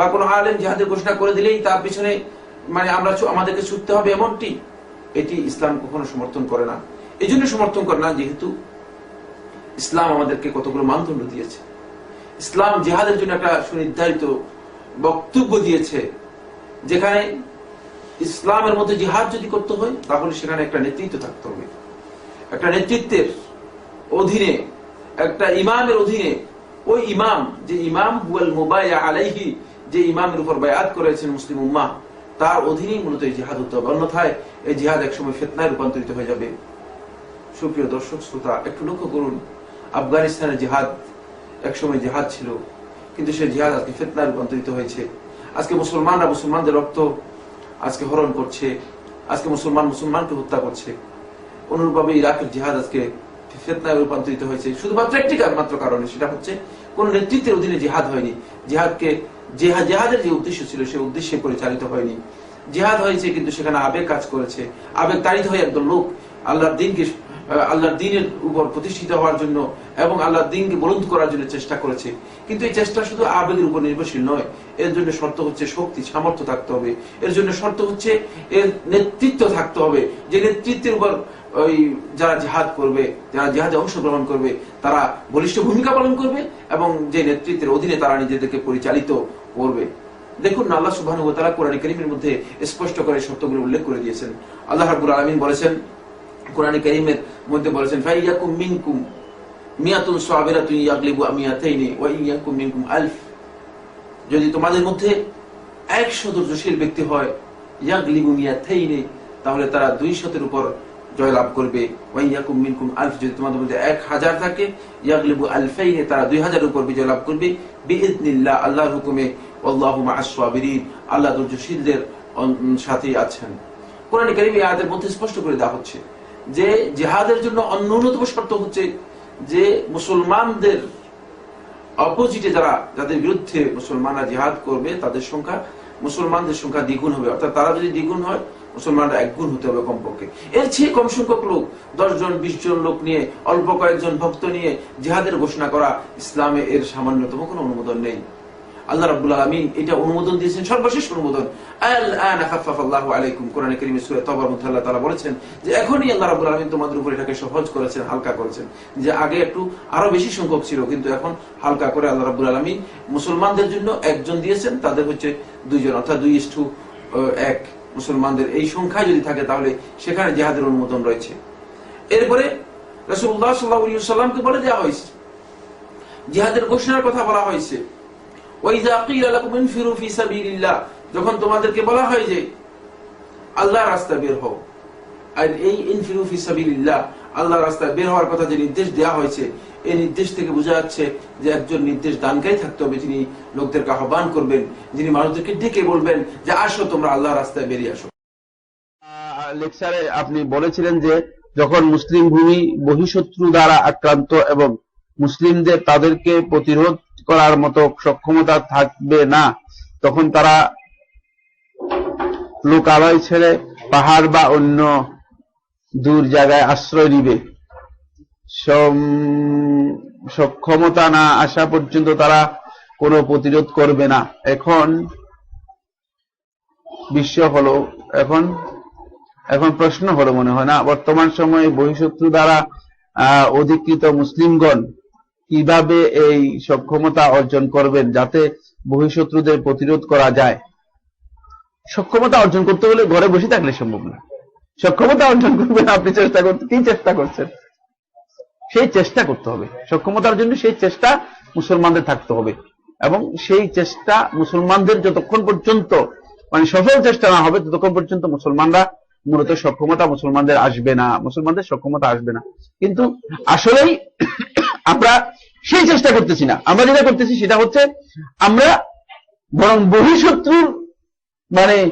বা কোনো আলেম জিহাদের ঘোষণা করে দিলেই তার পিছনে মানে আমরা আমাদেরকে ছুটতে হবে এমনটি, এটি ইসলাম কখনো সমর্থন করে না। এই জন্য সমর্থন করে না, যেহেতু ইসলাম আমাদেরকে কতগুলো মানদণ্ড দিয়েছে। ইসলাম জিহাদের জন্য একটা সুনির্ধারিত বক্তব্য দিয়েছে, যেখানে ইসলামের মধ্যে জিহাদ যদি করতে হয়, তাহলে সেখানে একটা নেতৃত্ব থাকতে হবে। একটা নেতৃত্বের অধীনে, একটা ইমামের অধীনে, ওই ইমাম, যে ইমাম হুয়াল মুবাইয়া আলাইহি যে ইমামের উপর বায়াত করেছেন মুসলিম উম্মাহ, তার অধীনেই মূলত এই জিহাদ হবে অন্যথায় এই জিহাদ একসময় ফেতনায় রূপান্তরিত হয়ে যাবে। সুপ্রিয় দর্শক, শ্রোতা, একটু লক্ষ্য করুন আফগানিস্তানের জিহাদ একসময় জিহাদ ছিল, কিন্তু সেই জিহাদ আজকে ফেতনায় রূপান্তরিত হয়েছে। আজকে মুসলমানরা মুসলমানদের রক্ত আজকে হরণ করছে, আজকে মুসলমান মুসলমানকে হত্যা করছে। অনুরূপভাবে ইরাকের জিহাদ আজকে ফেতনায় রূপান্তরিত হয়েছে। শুধুমাত্র একটি মাত্র কারণে, সেটা হচ্ছে কোন নেতৃত্বের অধীনে জিহাদ হয়নি। জিহাদকে জেহা- জেহাদের যে উদ্দেশ্য ছিল সেই উদ্দেশ্যে পরিচালিত হয়নি। জেহাদ হয়েছে, কিন্তু সেখানে আবেগ কাজ করেছে। আবেগ তাড়িত হয়ে একদম লোক আল্লাহর দিনকে আল্লাহর দিনের উপর প্রতিষ্ঠিত হওয়ার জন্য এবং আল্লাহর দিনকে বলুন্ধ করার জন্য চেষ্টা করেছে। কিন্তু এই চেষ্টা শুধু আবেগের উপর নির্ভরশীল নয়, এর জন্য শর্ত হচ্ছে শক্তি, সামর্থ্য থাকতে হবে। এর জন্য শর্ত হচ্ছে এর নেতৃত্ব থাকতে হবে। যে নেতৃত্বের উপর ওই যারা জিহাদ করবে, যারা জিহাদে অংশগ্রহণ করবে, তারা বলিষ্ঠ ভূমিকা পালন করবে এবং যে নেতৃত্বের অধীনে তারা নিজেদেরকে পরিচালিত করবে। দেখুন, আল্লাহ কোরআন কারীমের মধ্যে স্পষ্ট করে শর্তগুলো উল্লেখ করে দিয়েছেন। আল্লাহ রাব্বুল আলামিন বলেছেন কোরআন কারীমের মধ্যে বলেছেন, ফাইয়াকুম মিনকুম মিয়াতুন সাবিরাতুন ইয়াগলিবু আমিয়াতাইনি ওয়া ইয়াকুম মিনকুম আলফ। যদি তোমাদের মধ্যে একশো ধৈর্যশীল ব্যক্তি হয়, ইয়াগলিবু মিয়াতাইনি, তাহলে তারা দুই শতের উপর জয়লাভ করবে। ওয়া ইয়াকুম মিনকুম আলফ। যদি তোমাদের মধ্যে এক হাজার থাকে, ইয়াগলিবু আলফাইনি, তারা দুই হাজার উপর বিজয় লাভ করবে। বিইذنিল্লাহ আল্লাহর হুকুমে আল্লাহু মা'আস সাবিরিন, আল্লাহ ধৈর্যশীলদের সাথেই আছেন। কোরআন কারীম আয়াতের মধ্যে স্পষ্ট করে দেওয়া হচ্ছে যে জিহাদের জন্য অন্যতম শর্ত হচ্ছে যে মুসলমানদের অপোজিটে যারা, যাদের বিরুদ্ধে মুসলমানরা জিহাদ করবে, তাদের সংখ্যা, মুসলমানদের সংখ্যা দ্বিগুণ হবে। অর্থাৎ তারা যদি দ্বিগুণ হয়, মুসলমানরা একগুণ হতে হবে কমপক্ষে। এর চেয়ে কম সংখ্যক লোক, দশ জন, বিশ জন লোক নিয়ে, অল্প কয়েকজন ভক্ত নিয়ে জেহাদের ঘোষণা করা ইসলামে এর সামান্যতম কোনো অনুমোদন নেই। আল্লাহ রাব্বুল আলামিন এটা অনুমোদন দিয়েছেন, সর্বশেষ অনুমোদন। মুসলমানদের জন্য একজন দিয়েছেন, তাদের হচ্ছে দুইজন, অর্থাৎ দুই ইস্টু এক মুসলমানদের। এই সংখ্যা যদি থাকে তাহলে সেখানে জেহাদের অনুমোদন রয়েছে। এরপরে রাসূলুল্লাহ সাল্লাল্লাহু আলাইহি সাল্লামকে বলে দেওয়া হয়েছে। জিহাদের ঘোষণার কথা বলা হয়েছে। যখন তোমাদেরকে বলা হয় যে, আল্লাহর রাস্তায় বের হও, আর এই ইনফিরু ফি সাবিলিল্লাহ, আল্লাহর রাস্তায় বের হওয়ার কথা যে নির্দেশ দেওয়া হয়েছে, এই নির্দেশ থেকে বোঝা যাচ্ছে যে একজন নির্দেশ দানকারী থাকতে হবে যিনি লোকদেরকে আহ্বান করবেন, যিনি মানুষদেরকে ডেকে বলবেন যে আসো তোমরা আল্লাহ রাস্তায় বেরিয়ে আসো। লেকচারে আপনি বলেছিলেন যে, যখন মুসলিম ভূমি বহিঃশত্রু দ্বারা আক্রান্ত এবং মুসলিমদের তাদেরকে প্রতিরোধ করার মতো সক্ষমতা থাকবে না। তখন তারা লোকালয় ছেড়ে পাহাড় বা অন্য দূর জায়গায় আশ্রয় নিবে। সক্ষমতা না আসা পর্যন্ত তারা কোনো প্রতিরোধ করবে না। এখন বিশ্ব হলো, এখন এখন প্রশ্ন হলো মনে হয় না। বর্তমান সময়ে বহিঃশত্রু দ্বারা অধিকৃত মুসলিমগণ কীভাবে এই সক্ষমতা অর্জন করবেন যাতে বহিঃশত্রুদের প্রতিরোধ করা যায়? সক্ষমতা অর্জন করতে হলে ঘরে বসে থাকলে সম্ভব না। সক্ষমতা অর্জন করবেন, আপনি চেষ্টা করতে কি চেষ্টা করছেন? সেই চেষ্টা করতে হবে। সক্ষমতার জন্য সেই চেষ্টা মুসলমানদের থাকতে হবে। এবং সেই চেষ্টা মুসলমানদের যতক্ষণ পর্যন্ত মানে সফল চেষ্টা না হবে, ততক্ষণ পর্যন্ত মুসলমানরা মূলত সক্ষমতা মুসলমানদের আসবে না। মুসলমানদের সক্ষমতা আসবে না। কিন্তু আসলেই আমরা সেই চেষ্টা করতেছি না। আমরা যেটা করতেছি সেটা হচ্ছে আমরা বরং বহিঃশত্রুর মানে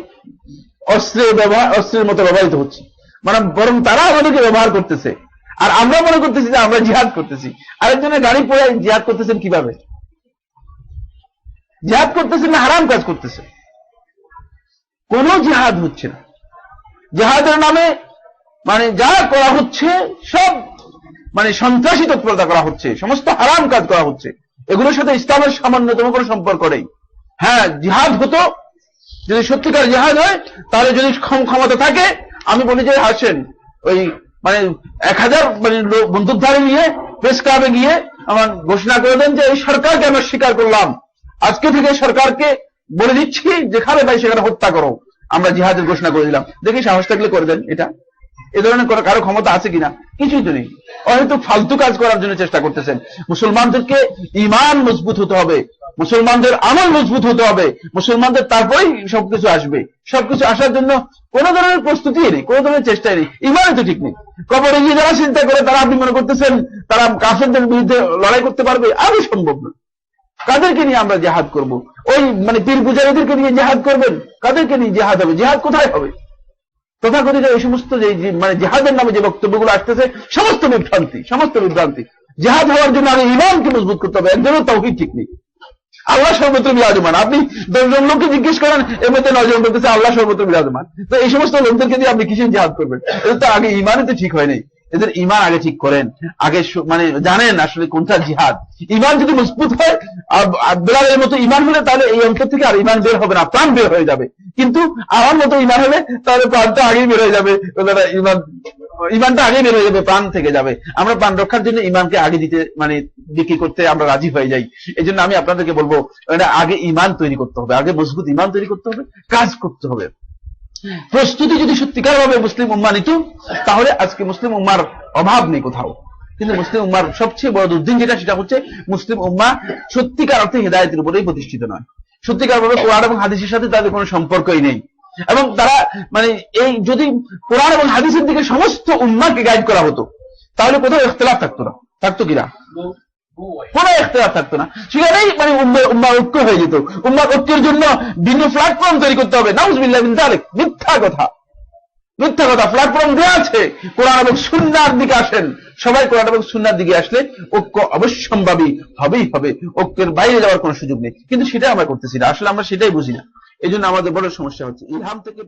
অস্ত্রের ব্যবহার, অস্ত্রের মতো ব্যবহৃত হচ্ছে। মানে বরং তারা আমাদেরকে ব্যবহার করতেছে। আর আমরা মনে করতেছি যে আমরা জিহাদ করতেছি। আরেকজনের গাড়ি পড়ে জিহাদ করতেছেন কীভাবে? জিহাদ করতেছেন না, হারাম কাজ করতেছে। কোন জিহাদ হচ্ছে না। জিহাদের নামে মানে যা করা হচ্ছে সব মানে সন্ত্রাসী তৎপরতা করা হচ্ছে, সমস্ত হারাম কাজ করা হচ্ছে, এগুলোর সাথে ইসলামের সামান্যতম কোনো সম্পর্ক নেই। হ্যাঁ জিহাদ হতো, যদি সত্যিকার জিহাদ হয়, তাহলে যদি ক্ষম- ক্ষমতা থাকে, আমি বলি যে, আসেন, ওই মানে এক হাজার মানে বন্দুকধারী নিয়ে প্রেস ক্লাবে গিয়ে আমার ঘোষণা করে দেন যে, এই সরকারকে আমরা স্বীকার করলাম। আজকে থেকে সরকারকে বলে দিচ্ছি যেখানে ভাই, সেখানে হত্যা করো। আমরা জিহাদের ঘোষণা করে দিলাম। দেখি সাহস থাকলে করে দেন এটা। এ ধরনের কোনো- কারও ক্ষমতা আছে কিনা? কিছুই তো নেই। হয়তো ফালতু কাজ করার জন্য চেষ্টা করতেছেন। মুসলমানদেরকে ইমান মজবুত হতে হবে। মুসলমানদের আমল মজবুত হতে হবে। মুসলমানদের তারপরেই সবকিছু আসবে। সবকিছু আসার জন্য কোন ধরনের প্রস্তুতি নেই, কোন ধরনের চেষ্টাই নেই। ইমানই তো ঠিক নেই। কবরে গিয়ে যারা চিন্তা করে, তারা আপনি মনে করতেছেন, তারা কাফেরদের বিরুদ্ধে লড়াই করতে পারবে? আরও সম্ভব না। কাদেরকে নিয়ে আমরা জেহাদ করব? ওই মানে পীর পূজারীদেরকে নিয়ে জেহাদ করবেন? কাদেরকে নিয়ে জেহাদ হবে? জেহাদ কোথায় হবে? তথাকথিত এই সমস্ত যে মানে জেহাদের নামে যে বক্তব্যগুলো আসতেছে, সমস্ত বিভ্রান্তি সমস্ত বিভ্রান্তি। জেহাদ হওয়ার জন্য আগে ইমানকে মজবুত করতে হবে একজনের তৌহিদ ঠিক নেই। আল্লাহ সর্বত্র বিরাজমান। আপনি দশজন লোককে জিজ্ঞেস করেন, এর মধ্যে নজন বলতেছে, আল্লাহ সর্বত্র বিরাজমান। তো এই সমস্ত লোকদেরকে দিয়ে আপনি কিসের জেহাদ করবেন? এটা তো আগে ইমানে তো ঠিক হয় নাই। এদের ইমান আগে ঠিক করেন। আগে মানে জানেন আসলে কোনটা জিহাদ। ইমান যদি মজবুত হয় বেলালের মতো ইমান হলে তাহলে এই অন্তর থেকে আর ইমান বের হবে না, প্রাণ বের হয়ে যাবে। কিন্তু আমার মতো ইমান হলে তাহলে প্রাণটা আগেই বের হয়ে যাবে। ইমান ইমানটা আগে বের হয়ে যাবে, প্রাণ থেকে যাবে। আমরা প্রাণ রক্ষার জন্য ইমানকে আগে দিতে মানে বিক্রি করতে আমরা রাজি হয়ে যাই। এই জন্য আমি আপনাদেরকে বলব আগে ইমান তৈরি করতে হবে, আগে মজবুত ইমান তৈরি করতে হবে, কাজ করতে হবে। প্রস্তুতি যদি সত্যিকার ভাবে মুসলিম উম্মা নিত, তাহলে আজকে মুসলিম উম্মার অভাব নেই কোথাও। কিন্তু মুসলিম উম্মার সবচেয়ে বড় দুর্দিন যেটা, সেটা হচ্ছে মুসলিম উম্মা সত্যিকার অর্থে হেদায়তের উপরেই প্রতিষ্ঠিত নয়। সত্যিকার ভাবে কোরআন এবং হাদিসের সাথে তাদের কোনো সম্পর্কই নেই। এবং তারা মানে এই যদি কোরআন এবং হাদিসের দিকে সমস্ত উম্মাকে গাইড করা হতো, তাহলে কোথাও ইখতলাফ থাকতো না। থাকতো কিনা কোনো থাকতো না। সেখানেই মানে উম্মার ঐক্য হয়ে যেত। উম্মার ঐক্যের জন্য ভিন্ন প্ল্যাটফর্ম তৈরি করতে হবে। মিথ্যা কথা। মিথ্যা কথা। প্ল্যাটফর্ম দেওয়া আছে। কোরআন এবং সুন্নার দিকে আসেন। সবাই কোরআন এবং সুন্নার দিকে আসলে ঐক্য অবশ্যম্ভাবী হবেই হবে। ঐক্যের বাইরে যাওয়ার কোনো সুযোগ নেই। কিন্তু সেটা আমরা করতেছি না। আসলে আমরা সেটাই বুঝি না। এই আমাদের বড় সমস্যা হচ্ছে। ইলহাম থেকে